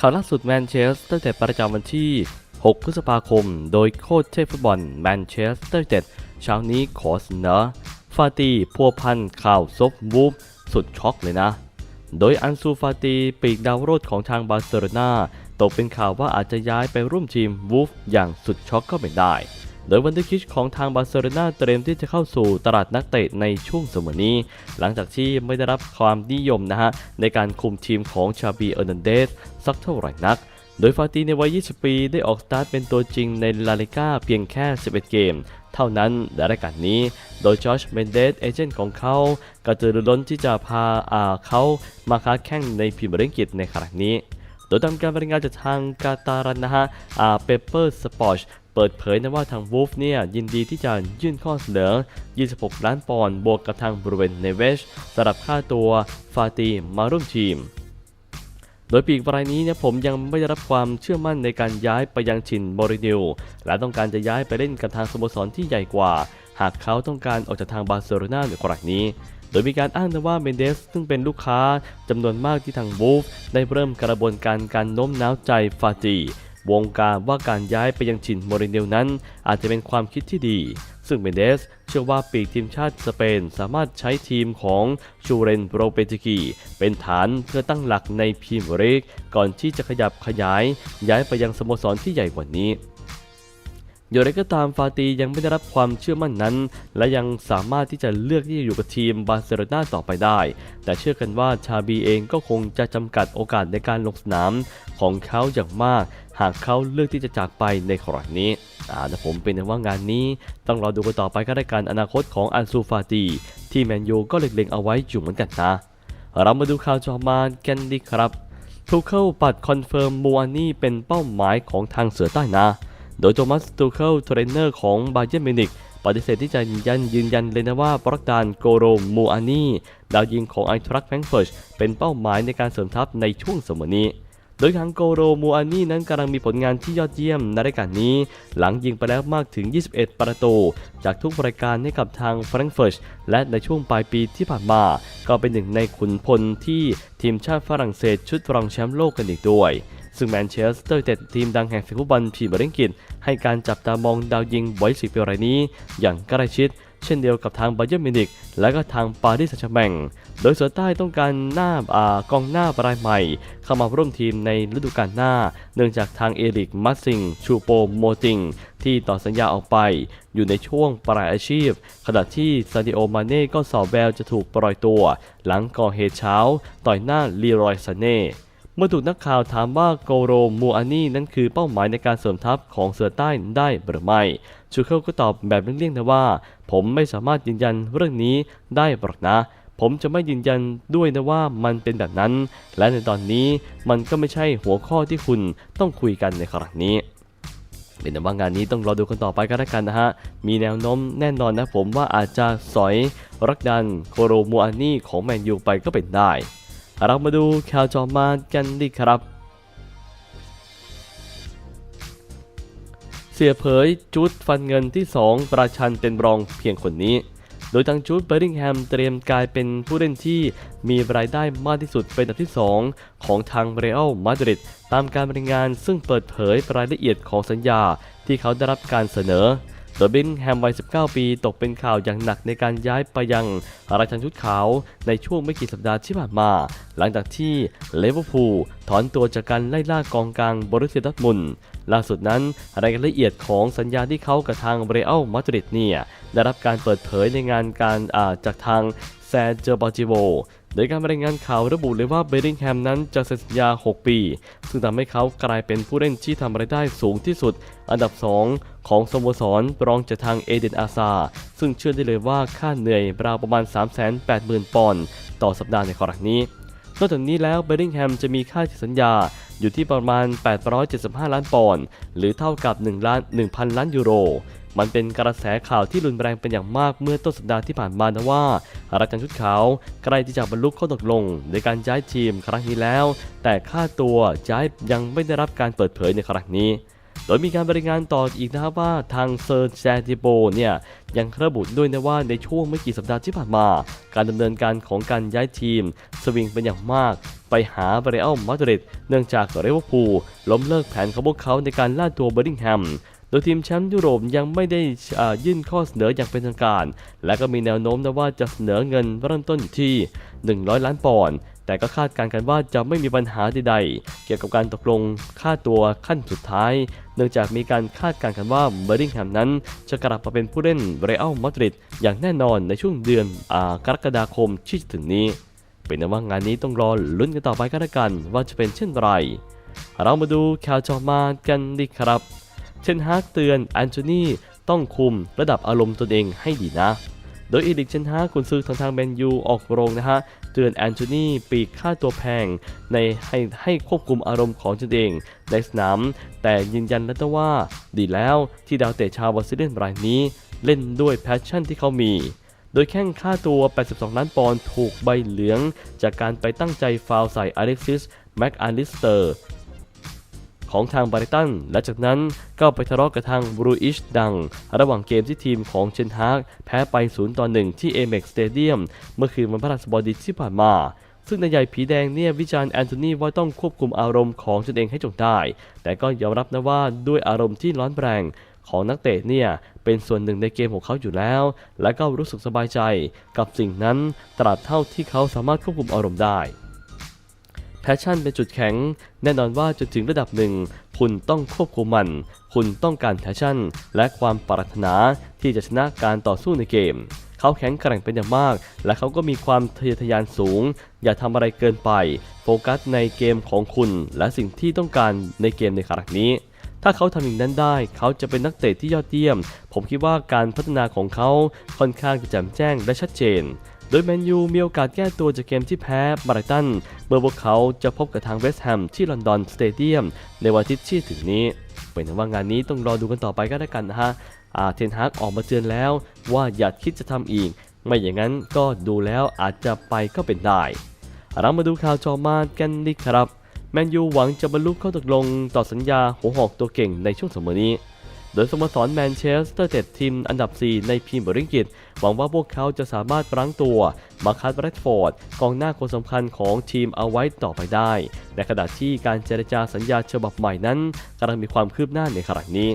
ข่าวล่าสุดแมนเชสเตอร์ยูไนเต็ดประจำวันที่ 6 พฤษภาคม โดยโค้ชเทพฟุตบอลแมนเชสเตอร์ยูไนเต็ดเช้านี้ขอเสนอฟาตีพัวพันข่าวซบวูฟสุดช็อกเลยนะ โดยอันซูฟาตีปีกดาวโรดของทางบาร์เซโลนาตกเป็นข่าวว่าอาจจะย้ายไปร่วมทีมวูฟอย่างสุดช็อกก็เป็นได้ โดยวันเดอร์คิชของทางบาร์เซโลนาเตรียมที่จะเข้าสู่ตลาดนักเตะในช่วงสมัยนี้ หลังจากที่ไม่ได้รับความนิยมนะฮะในการคุมทีมของชาบีเออร์นันเดสสักเท่าไหร่นักโดยฟาตีในวัย 20 ปี ได้ออกสตาร์ทเป็นตัวจริงในลาลิก้าเพียงแค่ 11 เกม เท่านั้นในรายการนี้ โดยจอร์จเมนเดสเอเจนต์ของเขาก็จะล้นที่จะพาอ่าเขามาค้าแข่งในพรีเมียร์ลีกอังกฤษในครั้งนี้ โดยตามการรายงานจากทางกาตารันนะฮะอ่าเปเปอร์สปอร์ต เปิดเผยนะว่าทางวูฟเนี่ยยินดีที่จะยื่นข้อเสนอ 26 ล้านปอนด์บวกกับทางบริเวณเนเวชสำหรับค่าตัวฟาตีมาร่วมทีม โดยปีกรายนี้เนี่ยผมยังไม่ได้รับความเชื่อมั่นในการย้ายไปยังชินโมริเนิวและต้องการจะย้ายไปเล่นกับทางสโมสรที่ใหญ่กว่า หากเขาต้องการออกจากทางบาร์เซโลนาในกรณีนี้โดยมีการอ้างนะว่าเมนเดส ซึ่งเป็นลูกค้าจำนวนมากที่ทางวูฟได้เริ่มกระบวนการการโน้มน้าวใจฟาตี วงการว่าการย้ายไปยังชินโมริเนลนั้น อาจจะเป็นความคิดที่ดี ซึ่งเมนเดสเชื่อว่าปีกทีมชาติสเปนสามารถใช้ทีมของชูเรนโปรเปติกีเป็นฐานเพื่อตั้งหลักในพรีเมียร์ลีกก่อนที่จะขยับขยาย ย้ายไปยังสโมสรที่ใหญ่กว่านี้ อย่างไรก็ตามฟาตียังไม่ได้รับความเชื่อมั่นนั้น และยังสามารถที่จะเลือกที่จะอยู่กับทีมบาร์เซโลนาต่อไปได้ แต่เชื่อกันว่าชาบีเองก็คงจะจำกัดโอกาสในการลงสนามของเขาอย่างมาก หากเขาเลือกที่จะจากไปในครั้งนี้อ่าแต่ผมเป็นว่างานนี้ ต้องรอดูกันต่อไปก็ได้การอนาคตของอันซูฟาตีที่แมนยูก็เล็งๆเอาไว้อยู่เหมือนกันนะเรามาดูข่าวจอมากันดีครับทูเคิลปัดคอนเฟิร์มมูอานี่เป็นเป้าหมายของทางเสือใต้นะ โดยโทมัสทูเคิลเทรนเนอร์ของบาเย r n มิวนิกปฏิเสธที่จะยืนยันยืนยันเลยนะว่าบรักดานโกโรมูอานีดาวยิงของไอทรัคแฟรงเฟิร์ตเป็นเป้าหมายในการเสริมทัพในช่วงสมนี้ โดยทางโกโรมูอานีนั้นกำลังมีผลงานที่ยอดเยี่ยมในรายการนี้ หลังยิงไปแล้วมากถึง 21 ประตู จากทุกรายการให้กับทางแฟรงเฟิร์ตและในช่วงปลายปีที่ผ่านมา ก็เป็นหนึ่งในขุนพลที่ทีมชาติฝรั่งเศสชุดรองแชมป์โลกกันอีกด้วย ซึ่งแมนเชสเตอร์ยูไนเต็ดทีมดังแห่งฟุตบอลพรีเมียร์ลีกอังกฤษให้การจับตามองดาวยิงไวัยสิบปีรายนี้ อย่างใกล้ชิด เช่นเดียวกับทางบาเย r n มิวนิกและก็ทางปารีสแซงต์แชร์แมงโดยเสือใต้ต้องการหน้าอากองหน้ารายใหม่ เข้ามาร่วมทีมในฤดูกาลหน้า เนื่องจากทางเอริกมัสซิง ชูโปโมติง ที่ต่อสัญญาออกไปอยู่ในช่วงปลายอาชีพ ขณะที่ซาดิโอมาเน่ก็สอบแววจะถูกปล่อยตัว หลังก่อเหตุเช้า ต่อยหน้าลีรอยซาเน่ เมื่อถูกนักข่าวถามว่าโกโรมูอานี่นั้นคือเป้าหมายในการเสริมทัพของเสือใต้ได้หรือไม่ชูเคิลก็ตอบแบบเลี่ยงๆนะว่า ผมไม่สามารถยืนยันเรื่องนี้ได้หรอกนะ ผมจะไม่ยืนยันด้วยนะว่ามันเป็นแบบนั้น และในตอนนี้มันก็ไม่ใช่หัวข้อที่คุณต้องคุยกันในครั้งนี้เป็นแต่ว่างานนี้ต้องรอดูกันต่อไปก็แล้วกันนะฮะ มีแนวโน้มแน่นอนนะผมว่าอาจจะสอยรักดันโคโรมูอานี่ของแมนยูไปก็เป็นได้ เรามาดูข่าวจอมากันดีครับ เสียเผยจุดฟันเงินที่ 2 ประชันเป็นรองเพียงคนนี้ โดยทางจูดเบอร์ริงแฮมเตรียมกลายเป็นผู้เล่นที่มีรายได้มากที่สุดเป็นอันดับที่ 2 ของทางเรอัลมาดริดตามการบรายงานซึ่งเปิดเผยรายละเอียดของสัญญาที่เขาได้รับการเสนอ โดยเบนแฮมวัย 19 ปี ตกเป็นข่าวอย่างหนักในการย้ายไปยังราชันชุดขาวในช่วงไม่กี่สัปดาห์ที่ผ่านมา หลังจากที่เลเวอร์พูลถอนตัวจากการไล่ล่ากองกลางบรุสเซียดอร์มุนด์ล่าสุดนั้นรายละเอียดของสัญญาที่เขากับทางเรอัลมาดริดเนี่ยได้รับการเปิดเผยในงานการอ่าจากทางแซนเจอร์บาจิโว โดยการรายงานข่าวระบุเลยว่าเบริงแฮมนั้นจะเซ็นสัญญา 6 ปี ซึ่งทำให้เขากลายเป็นผู้เล่นที่ทำรายได้สูงที่สุด อันดับ 2 ของสโมสรรองจากทางเอเดนอาซา ซึ่งเชื่อได้เลยว่าค่าเหนื่อยราวประมาณ 380,000 ปอนด์ต่อสัปดาห์ในครั้งนี้นอกจากนี้แล้วเบริงแฮมจะมีค่าสัญญาอยู่ที่ประมาณ 875 ล้านปอนด์หรือเท่ากับ 1 ล้าน 1,000 ล้านยูโร มันเป็นกระแสข่าวที่รุนแรงเป็นอย่างมากเมื่อต้นสัปดาห์ที่ผ่านมานะว่าราชันชุดขาวใกล้ที่จะบรรลุข้อตกลงในการย้ายทีมครั้งนี้แล้ว แต่ค่าตัวย้ายยังไม่ได้รับการเปิดเผยในครั้งนี้โดยมีการบริงานต่ออีกนะครับว่าทางเซอร์แซติโบเนี่ยยังระบุด้วยนะว่าในช่วงไม่กี่สัปดาห์ที่ผ่านมา การดำเนินการของการย้ายทีม สวิงเป็นอย่างมาก ไปหาเรอัลมาดริดเนื่องจากเรอัลพูลล้มเลิกแผนของพวกเขาในการล่าตัวเบอร์ดิงแฮม โดยทีมแชมป์ยุโรปยังไม่ได้ยื่นข้อเสนออย่างเป็นทางการ และก็มีแนวโน้มนะว่าจะเสนอเงินเริ่มต้นอยู่ที่ 100 ล้านปอนด์แต่ก็คาดการณ์กันว่าจะไม่มีปัญหาใดๆ เกี่ยวกับการตกลงค่าตัวขั้นสุดท้าย เนื่องจากมีการคาดการณ์กันว่าเบอร์ดิงแฮมนั้น จะกลับมาเป็นผู้เล่นเรอัลมาดริดอย่างแน่นอนในช่วงเดือนอกรกฎาคมที่จะถึงนี้ เป็นนว่างานนี้ต้องรอลุ้นกันต่อไปก็แล้วกันว่าจะเป็นเช่นไร เรามาดูข่าวจอมากันดีครับ เชนฮากเตือนแอนโทนีต้องคุมระดับอารมณ์ตนเองให้ดีนะ โดยอีดิกเชนฮากคุณซื้อทางทางแมนยูออกโรงนะฮะ เตือนแอนโทนีปีกค่าตัวแพง ในให้ให้ควบคุมอารมณ์ของตนเองในสนามแต่ยืนยันแล้วนะว่า ดีแล้วที่ดาวเตะชาวบราซิเลียนรายนี้ เล่นด้วยแพชชั่นที่เขามีโดยแข้งค่าตัว 82 ล้านปอนด์ ถูกใบเหลือง จากการไปตั้งใจฟาวใส่อเล็กซิส แม็กอาลิสเตอร์ ของทางบาริตันและจากนั้นก็ไปทะเลาะกับทางบรูอิชดัง ระหว่างเกมที่ทีมของเชนฮากแพ้ไป0ต่อ1ที่เอเม็กสเตเดียมเมื่อคืนวันพฤหัสบดีที่ผ่านมาซึ่งนายใหญ่ผีแดงเนี่ยวิจารณ์แอนโทนีว่าต้องควบคุมอารมณ์ของตนเองให้จงได้ แต่ก็ยอมรับนะว่าด้วยอารมณ์ที่ร้อนแรงของนักเตะเนี่ยเป็นส่วนหนึ่งในเกมของเขาอยู่แล้ว และก็รู้สึกสบายใจกับสิ่งนั้นตราบเท่าที่เขาสามารถควบคุมอารมณ์ได้ แพชชั่นเป็นจุดแข็ง แน่นอนว่าจนถึงระดับหนึ่ง คุณต้องควบคุมมัน คุณต้องการแพชชั่น และความปรารถนาที่จะชนะการต่อสู้ในเกม เขาแข็งแกร่งเป็นอย่างมาก และเขาก็มีความทะเยอทะยานสูง อย่าทำอะไรเกินไป โฟกัสในเกมของคุณ และสิ่งที่ต้องการในเกมในครั้งนี้ถ้าเขาทำอย่างนั้นได้ เขาจะเป็นนักเตะที่ยอดเยี่ยม ผมคิดว่าการพัฒนาของเขาค่อนข้างจะแจ่มแจ้งและชัดเจน โดยแมนยูมีโอกาสแก้ตัวจากเกมที่แพ้บรายตันเมื่อพวกเขาจะพบกับทางเวสต์แฮมที่ลอนดอนสเตเดียมในวันอาทิตย์ที่ถึงนี้เป็นว่างานนี้ต้องรอดูกันต่อไปก็แล้วกันนะฮะอาเทนฮากออกมาเตือนแล้วว่าอย่าคิดจะทำอีก ไม่อย่างนั้นก็ดูแล้วอาจจะไปก็เป็นได้เรามาดูข่าวจอมากันดีครับแมนยูหวังจะบรรลุข้อตกลงต่อสัญญาหัวหอกตัวเก่งในช่วงสมอนี้ โดยสโมสรแมนเชสเตอร์เจ็ดทีมอันดับ 4 ในพรีเมียร์ลีกหวังว่าพวกเขาจะสามารถรั้งตัวมาคัสแรดฟอร์ดกองหน้าคนสำคัญของทีมเอาไว้ต่อไปได้ ในขณะที่การเจรจาสัญญาฉบับใหม่นั้นกำลังมีความคืบหน้าในขณะนี้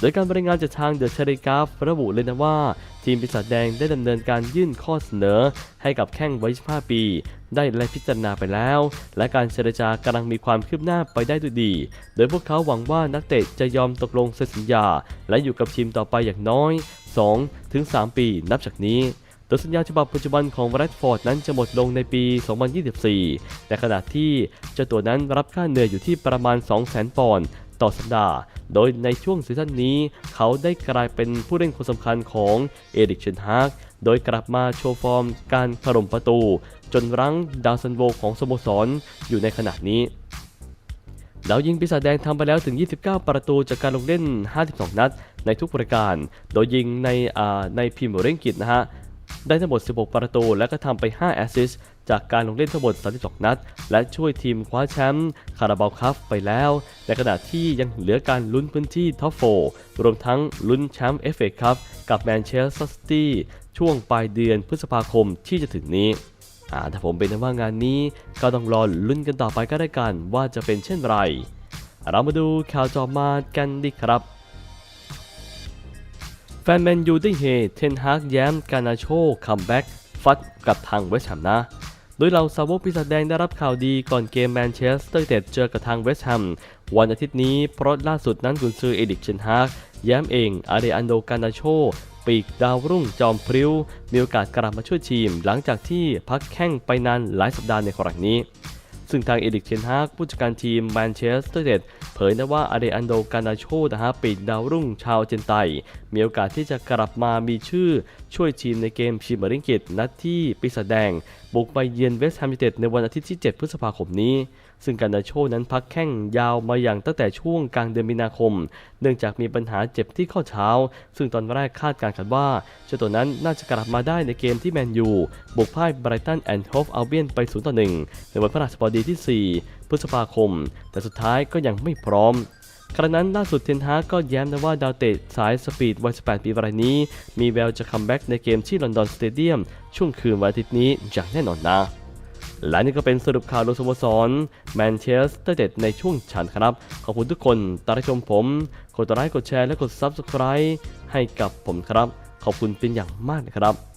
โดยการบริงานจากทางเดอะเชริกาฟระบุเลยนะว่า ทีมปีศาจแดงได้ดำเนินการยื่นข้อเสนอ ให้กับแข้งวัย25 ปี ได้และพิจารณาไปแล้ว และการเจรจากำลังมีความคืบหน้าไปได้ด้วยดี โดยพวกเขาหวังว่านักเตะจะยอมตกลงเซ็นสัญญา และอยู่กับทีมต่อไปอย่างน้อย 2-3 ปีนับจากนี้โดยสัญญาฉบับปัจจุบันของแรดฟอร์ดนั้นจะหมดลงในปี 2024 ในขณะที่เจ้าตัวนั้นรับค่าเหนื่อยอยู่ที่ประมาณ 200,000 ปอนด์ ต่อสัปดาห์ โดยในช่วงซีซั่นนี้ เขาได้กลายเป็นผู้เล่นคนสำคัญของเอริกเชนฮากโดยกลับมาโชว์ฟอร์มการถล่มประตู จนรั้งดาวซันโวของสโมสรอยู่ในขณะนี้ดาวยิงปีศาจแดงทำไปแล้วถึง 29 ประตูจากการลงเล่น 52 นัด ในทุกรายการ โดยยิงในในพรีเมียร์ลีกอังกฤษนะฮะ ได้ทั้งหมด 16 ประตู และก็ทำไป 5 แอสซิสต์ จากการลงเล่นทั้งหมด 32 นัด และช่วยทีมคว้าแชมป์คาราบาวคัพไปแล้ว ในขณะที่ยังเหลือการลุ้นพื้นที่ท็อปโฟรวมทั้งลุ้นแชมป์เอฟเอคัพกับแมนเชสเตอร์ซิตี้ช่วงปลายเดือนพฤษภาคมที่จะถึงนี้อ่าถ้าผมเป็นว่างานนี้ก็ต้องรอลุ้นกันต่อไปก็ได้กันว่าจะเป็นเช่นไร เรามาดูข่าวจอมากันดีครับแฟนแมนยูได้เฮเทนฮากแย้มกานาโชคัมแบ็กฟัดกับทางเวสต์แฮมนะ โดยเราสาวกปีศาจแดงได้รับข่าวดีก่อนเกมแมนเชสเตอร์ยูไนเต็ดเจอกับทางเวสต์แฮมวันอาทิตย์นี้เพราะล่าสุดนั้นกุนซือเอดิกเชนฮากย้มเองอาเดอันโดกานาโชปีกดาวรุ่งจอมพริ้วมีโอกาสกลับมาช่วยทีม หลังจากที่พักแข้งไปนานหลายสัปดาห์ในครั้งนี้ ซึ่งทางเอดิกเชนฮากผู้จัดการทีมแมนเชสเตอร์ยูไนเต็ดเผยนะว่าอาเดอันโดกานาโชนะฮะปีกดาวรุ่งชาวเจนไต มีโอกาสที่จะกลับมามีชื่อช่วยทีมในเกมชิมเมอร์ลีกอังกิตนัดที่ปีศาจแดง บุกไปเยือนเวสต์แฮมยูไนเต็ดในวันอาทิตย์ที่ 7 พฤษภาคมนี้ ซึ่งการนาโชนั้นพักแข้งยาวมาอย่างตั้งแต่ช่วงกลางเดือนมีนาคม เนื่องจากมีปัญหาเจ็บที่ข้อเท้า ซึ่งตอนแรกคาดการณ์กันว่าเจ้าตัวนั้นน่าจะกลับมาได้ในเกมที่แมนยูบุกพ่ายไบรตันแอนด์โฮฟอัลเบียนไป0ต่อ1ในวันพฤหัสบดีที่ 4 พฤษภาคม แต่สุดท้ายก็ยังไม่พร้อมโกระนั้นล่าสุดเทนฮาก็แย้มนะว่าดาวเตะสายสปีดวัย 18 ปีรายนี้ มีแววจะคัมแบ็กในเกมที่ลอนดอนสเตเดียมช่วงคืนวันอาทิตย์นี้อย่างแน่นอนนะ และนี่ก็เป็นสรุปข่าวโดยสโมสรแมนเชสเตอร์เด็ดในช่วงฉันครับ ขอบคุณทุกคนตามชมผม กดไลค์กดแชร์และกด Subscribe ให้กับผมครับ ขอบคุณเป็นอย่างมากนะครับ